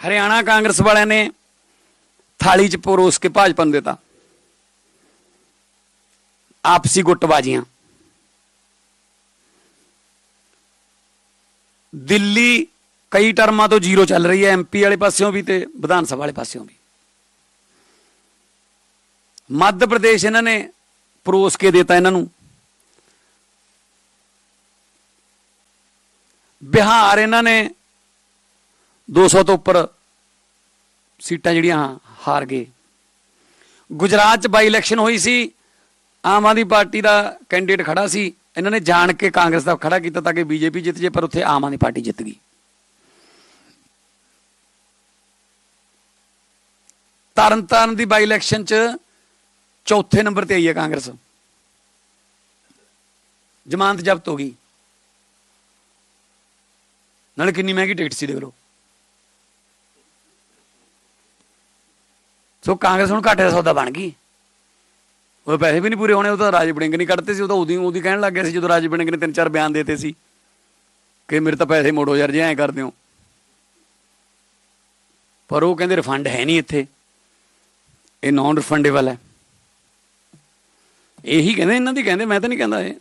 ਹਰਿਆਣਾ ਕਾਂਗਰਸ ਵਾਲਿਆਂ ਨੇ ਥਾਲੀ 'ਚ ਪਰੋਸ ਕੇ ਭਾਜਪਾ ਨੂੰ ਦਿੱਤਾ। ਆਪਸੀ ਗੁੱਟਬਾਜ਼ੀਆਂ। ਦਿੱਲੀ ਕਈ ਟਰਮਾਂ ਤੋਂ ਜ਼ੀਰੋ ਚੱਲ ਰਹੀ ਹੈ ਐਮਪੀ ਵਾਲੇ ਪਾਸਿਓਂ ਵੀ ਤੇ ਵਿਧਾਨ ਸਭਾ ਵਾਲੇ ਪਾਸਿਓਂ ਵੀ। ਮੱਧ ਪ੍ਰਦੇਸ਼ ਇਹਨਾਂ ਨੇ ਪਰੋਸ ਕੇ ਦਿੱਤਾ ਇਹਨਾਂ ਨੂੰ। ਬਿਹਾਰ ਇਹਨਾਂ ਨੇ 200 ਤੋਂ ਉੱਪਰ ਸੀਟਾਂ ਜਿਹੜੀਆਂ ਹਾਰ ਗਏ। ਗੁਜਰਾਤ 'ਚ ਬਾਈ ਇਲੈਕਸ਼ਨ ਹੋਈ ਸੀ। ਆਮ ਆਦਮੀ ਪਾਰਟੀ ਦਾ ਕੈਂਡੀਡੇਟ ਖੜਾ ਸੀ। ਇਹਨਾਂ ਨੇ ਜਾਣ ਕੇ ਕਾਂਗਰਸ ਦਾ ਖੜਾ ਕੀਤਾ ਤਾਂ ਕਿ ਬੀਜੇਪੀ ਜਿੱਤ ਜੇ, ਪਰ ਉੱਥੇ ਆਮ ਆਦਮੀ ਪਾਰਟੀ ਜਿੱਤ ਗਈ। ਤਰਨਤਾਰਨ ਦੀ ਬਾਈ ਇਲੈਕਸ਼ਨ 'ਚ ਚੌਥੇ ਨੰਬਰ ਤੇ ਆਈ ਹੈ ਕਾਂਗਰਸ। ਜ਼ਮਾਨਤ ਜ਼ਬਤ ਹੋ ਗਈ। ਨਾਲੇ ਕਿੰਨੀ ਮਹਿੰਗੀ ਟਿਕਟ ਸੀ ਦੇਖ ਲਓ। ਸੋ ਕਾਂਗਰਸ ਹੁਣ ਘਾਟੇ ਦਾ ਸੌਦਾ ਬਣ ਗਈ। ਉਹ ਪੈਸੇ ਵੀ ਨਹੀਂ ਪੂਰੇ ਹੋਣੇ, ਉਹ ਤਾਂ ਰਾਜ ਬੜਿੰਗ ਨਹੀਂ ਕੱਢਦੇ ਸੀ, ਉਹ ਤਾਂ ਉਦੀ ਉਦੀ ਕਹਿਣ ਲੱਗ ਗਿਆ ਸੀ, ਜਦੋਂ ਰਾਜ ਬੜਿੰਗ ਨੇ ਤਿੰਨ ਚਾਰ ਬਿਆਨ ਦਿੱਤੇ ਸੀ ਕਿ ਮੇਰੇ ਤਾਂ ਪੈਸੇ ਮੋੜੋ ਯਾਰ, ਜੇ ਐਂ ਕਰਦੇ ਹੋ। ਪਰ ਉਹ ਕਹਿੰਦੇ ਰਿਫੰਡ ਹੈ ਨਹੀਂ ਇੱਥੇ। ਇਹ ਨਾਨ ਰਿਫੰਡੇਬਲ ਹੈ। ਇਹੀ ਕਹਿੰਦੇ, ਇਹਨਾਂ ਦੀ ਕਹਿੰਦੇ, ਮੈਂ ਤਾਂ ਨਹੀਂ ਕਹਿੰਦਾ ਇਹ।